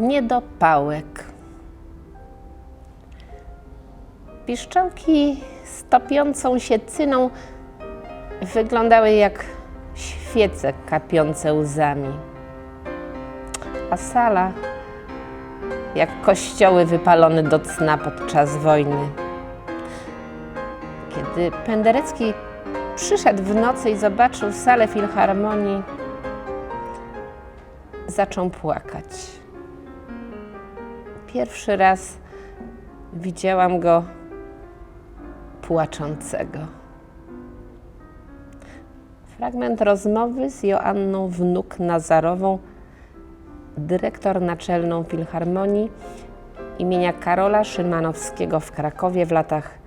niedopałek. Piszczałki z topiącą się cyną wyglądały jak świece kapiące łzami, a sala jak kościoły wypalone do cna podczas wojny. Kiedy Penderecki przyszedł w nocy i zobaczył salę filharmonii, zaczął płakać. Pierwszy raz widziałam go płaczącego. Fragment rozmowy z Joanną Wnuk Nazarową, dyrektor naczelną Filharmonii imienia Karola Szymanowskiego w Krakowie w latach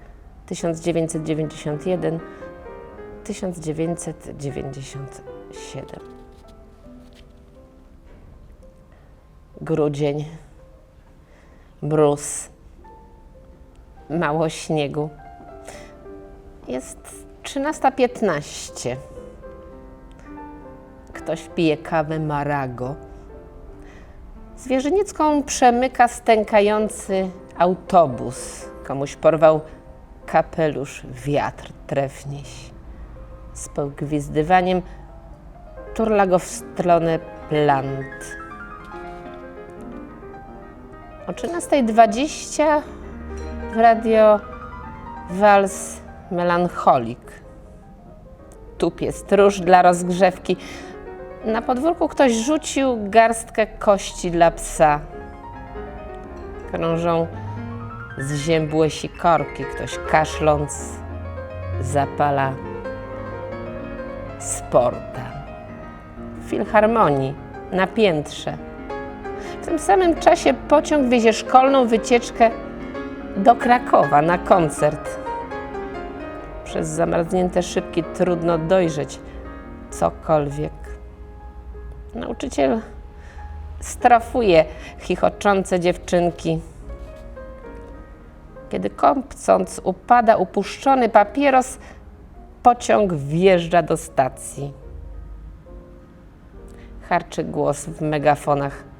1991-1997. Grudzień, mróz, mało śniegu. Jest 13.15. Ktoś pije kawę Marago. Zwierzyniecką przemyka stękający autobus. Komuś porwał kapelusz, wiatr trefnieś. Z pogwizdywaniem turla go w stronę plant. O 13.20 w radio wals melancholik. Tupie stróż dla rozgrzewki. Na podwórku ktoś rzucił garstkę kości dla psa. Krążą zziębłe sikorki. Ktoś kaszląc zapala sporta. W filharmonii na piętrze. W tym samym czasie pociąg wiezie szkolną wycieczkę do Krakowa na koncert. Przez zamarznięte szybki trudno dojrzeć cokolwiek. Nauczyciel strafuje chichoczące dziewczynki. Kiedy kąpcąc upada upuszczony papieros, pociąg wjeżdża do stacji. Harczy głos w megafonach.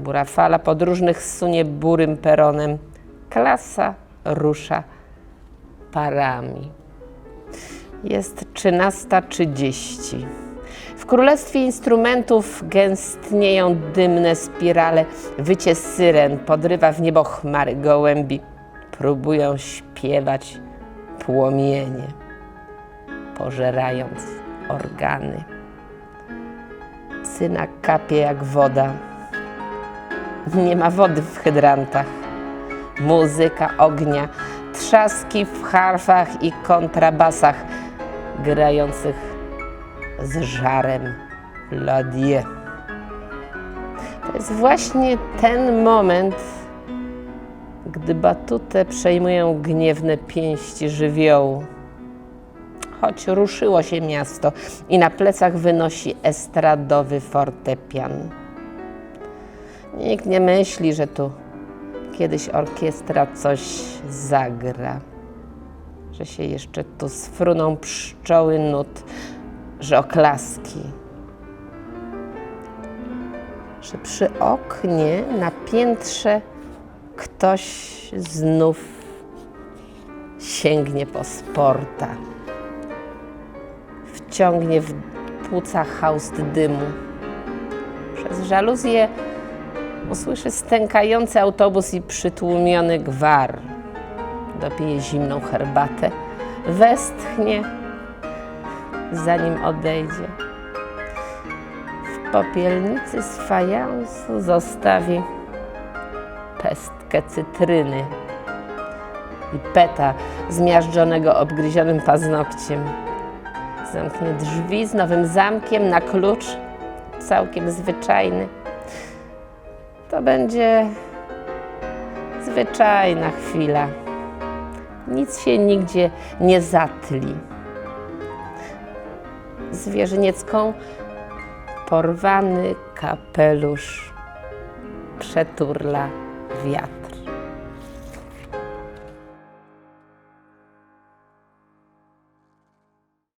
Bura fala podróżnych sunie burym peronem. Klasa rusza parami. Jest 13.30. W królestwie instrumentów gęstnieją dymne spirale. Wycie syren podrywa w niebo chmary gołębi. Próbują śpiewać płomienie, pożerając organy. Syna kapie jak woda. Nie ma wody w hydrantach. Muzyka ognia, trzaski w harfach i kontrabasach grających z żarem Ladie. To jest właśnie ten moment, gdy batutę przejmują gniewne pięści żywiołu. Choć ruszyło się miasto i na plecach wynosi estradowy fortepian. Nikt nie myśli, że tu kiedyś orkiestra coś zagra, że się jeszcze tu sfruną pszczoły nut, że oklaski, że przy oknie na piętrze ktoś znów sięgnie po sporta, wciągnie w płuca haust dymu. Przez żaluzję usłyszy stękający autobus i przytłumiony gwar. Dopije zimną herbatę, westchnie, zanim odejdzie. W popielnicy z fajansu zostawi pestkę cytryny i peta zmiażdżonego obgryzionym paznokciem. Zamknie drzwi z nowym zamkiem na klucz, całkiem zwyczajny. To będzie zwyczajna chwila. Nic się nigdzie nie zatli. Zwierzyniecką porwany kapelusz przeturla wiatr.